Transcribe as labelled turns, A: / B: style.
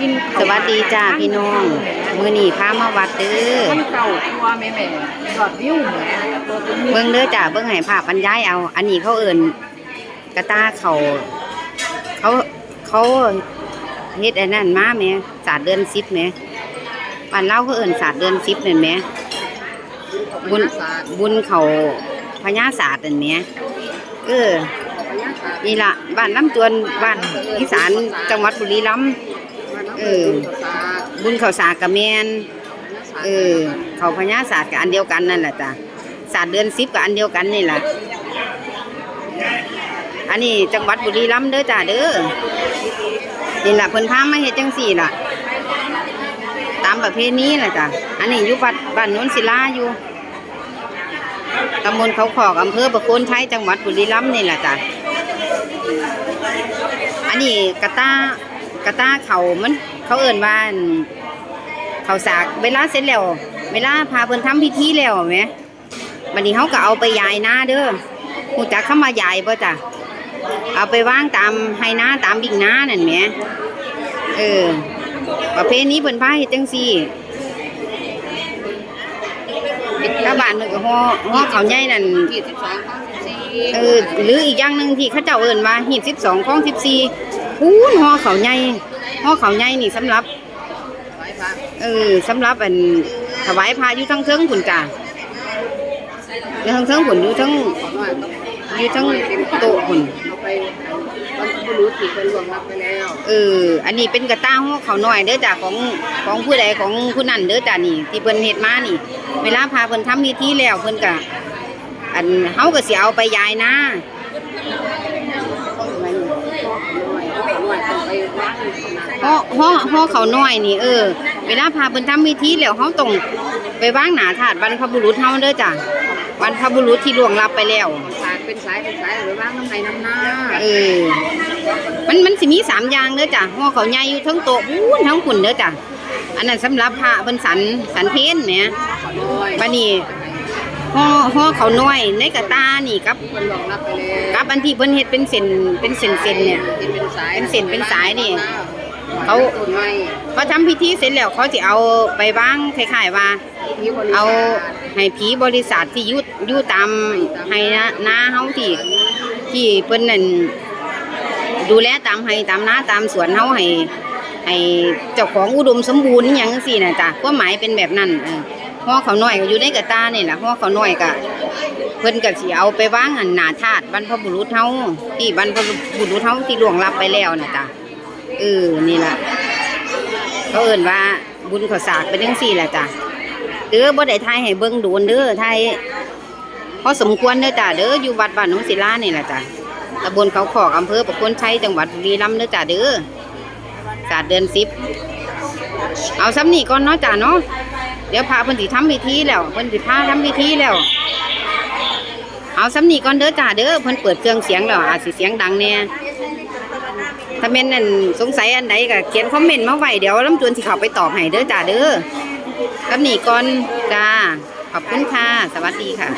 A: กิน
B: สวัสดีจ้าพี่น้อง มื้อนี้พามาวัดเด้อ
A: มันเก่าตัวแม่แม่ยอดวิวแหม่ตัวตรงนี้
B: เบิ่งเด้อจ้าเบิ่งให้ภาพบรรยายเอา อันนี้เขาเอิ้นกระตาเขาเขาเขาเฮ็ดอันนั้นมาแหมศาสตร์เดือน10แหมบ้านเราเขาเอิ้นศาสตร์เดือน10นั่นแหมบุญบุญเขาพญาศาสตร์นั่นแหมเออนี่ล่ะบ้านลำจวนบ้านอีสานจังหวัดบุรีรัมย์ เออ บุญเขาสากกะแมนเออเขาพญาศาสตร์กับอันเดียวกันนั่นแหละจ้ะศาสตร์เดือนสิบกับอันเดียวกันนี่แหละอันนี้จังหวัดบุรีรัมย์เด้อจ้าเด้อนี่แหละเพิ่นพามาเฮ็ดจังสี่ล่ะ ตามประเพณีแหละจ้ะอันนี้อยู่วัดบ้านโนนศิลาอยู่ตำบลเขาขอกอำเภอประโคนชัยจังหวัดบุรีรัมย์นี่แหละจ้ะอันนี้กระตา กระตาเขามัน เขาเอิ่นว่าอั่นเขาสากเวลาเสร็จแล้ว เวลาพาเพิ่นทำพิธีแล้วแหมบัดนี้เขาก็เอาไปยายนาเด้อฮู้จักคำว่ายายบ่จ้ะเอาไปวางตามไห้นาตามบิ่งนานั่นแหมเออ ประเพณีเพิ่นพาเฮ็ดจังซี่ชาวบ้านเพิ่นก็ฮ้อฮ้อเขาวใหญ่นั่น
A: ยี่สิบสองข้อสิบสี่
B: เออหรืออีกอย่างหนึ่งที่เขาเจ้าเอิ้นว่าหีบสิบสองของสิบสี่ พูนห่อเขาวใหญ่ห่อเขาวใหญ่นี่สำหรับ
A: ไว้พระ
B: เออสำหรับอันถวายพระอยู่ทั้งเทิงผุนจ้าอยู่ทั้งเทิงผุนอยู่ทั้ง
A: ขอหน่อยต้อง
B: อยู่ทั้งโต๊ะผุน
A: เอาไปบรรพบุรุษที่เป็นล่วงลับไปแล้ว
B: เออ อันนี้เป็นกระต้าห่อเขาวน้อยเด้อจ้าของของผู้ใดของผู้นั้นเด้อจ้านี่ ที่เพิ่นเฮ็ดมานี่ เวลาพาเพิ่นทำพิธีแล้วเพิ่นก็อันเฮาก็สิเอาไปยายนะ
A: ข้อหน่อยข้อหน่อยต้องไปวางขนาด
B: ห่อห่อห่อเขาวน้อยนี่เออเวลาพาเพิ่นทำพิธีแล้วเฮาต้องไปวางหน้าถาดบรรพบุรุษเฮาเด้อจ้ะบรรพบุรุษที่ล่วงลับไปแล้ว
A: สายเป็นสายเป็นสายหรือวางน้ำในน้ำหน้า
B: เออ มันมันสิมีสามอย่างเด้อจ้ะห่อเขาวใหญ่อยู่ทั้งโต๊ะพูนทั้งขุนเด้อจ้ะอันนั้นสำหรับพระเพิ่นสันสันเพนแหม
A: ขอหน่อย
B: บัดนี้ ห่อห่อเขาวน้อยในกระตานี่กับ
A: เป็นล่วงลับไปแล้ว
B: กับอันที่เพิ่นเฮ็ดเป็นเส้นเป็นเส้นๆเนี่ย
A: เป็นสาย
B: เป็นเส้นเป็นสายนี่
A: เขา
B: เขา
A: ต้นไม้
B: พอทำพิธีเสร็จแล้วเขาสิเอาไปวางคล้ายๆว่า
A: ที่บริ
B: เอา
A: ษัท
B: ให้ผีบริษัทที่อยุอยู่ตามให้นานาเฮาที่ที่เพิ่นนั่นดูแลตามให้ตามนาตามสวนเฮาให้ให้เจ้าของอุดมสมบูรณ์อหย่างจังซี่น่ะจ้ะความหมายเป็นแบบนั้นเออ ห่อเขาวน้อยก็อยู่ในกระตานี่แหละห่อเขาวน้อยก็เพิ่นก็สิเอาไปวางอันหนาธาตุบรรพบุรุษเฮาที่บรรพบุรุษเฮาที่ล่วงลับไปแล้วน่ะจ้ะเออนี่ล่ะเขาเอิ้นว่าบุญข้าวสากเป็นจังซี่แหละจ้ะเด้อบ่ได้ทายให้เบิ่งโดนเด้อทายพอสมควรเด้อจ้ะเด้ออยู่วัดบ้านหนองศิลานี่แหละจ้ะตำบลเขาขอกอำเภอประคนชัยจังหวัดบุรีรัมย์เด้อจ้ะเด้อศาสตร์เดือน10เอาซ้ำนี่ก่อนเนาะจ้ะเนาะ เดี๋ยวพาเพิ่นสิทำพิธีแล้วเพิ่นสิพาทำพิธีแล้ว เอาซ้ำนีก่อนเด้อจ้าเด้อเพิ่นเปิดเครื่องเสียงแล้วอาจสิเสียงดังเนี่ยถ้าเม่นนั่นสงสัยอันใดก็เขียนคอมเมนต์มาไว้เดี๋ยวลำจวนสิเข้าไปตอบให้เด้อจ้าเด้อกับหนีก่อนจ้าขอบคุณค่ะ สวัสดีค่ะ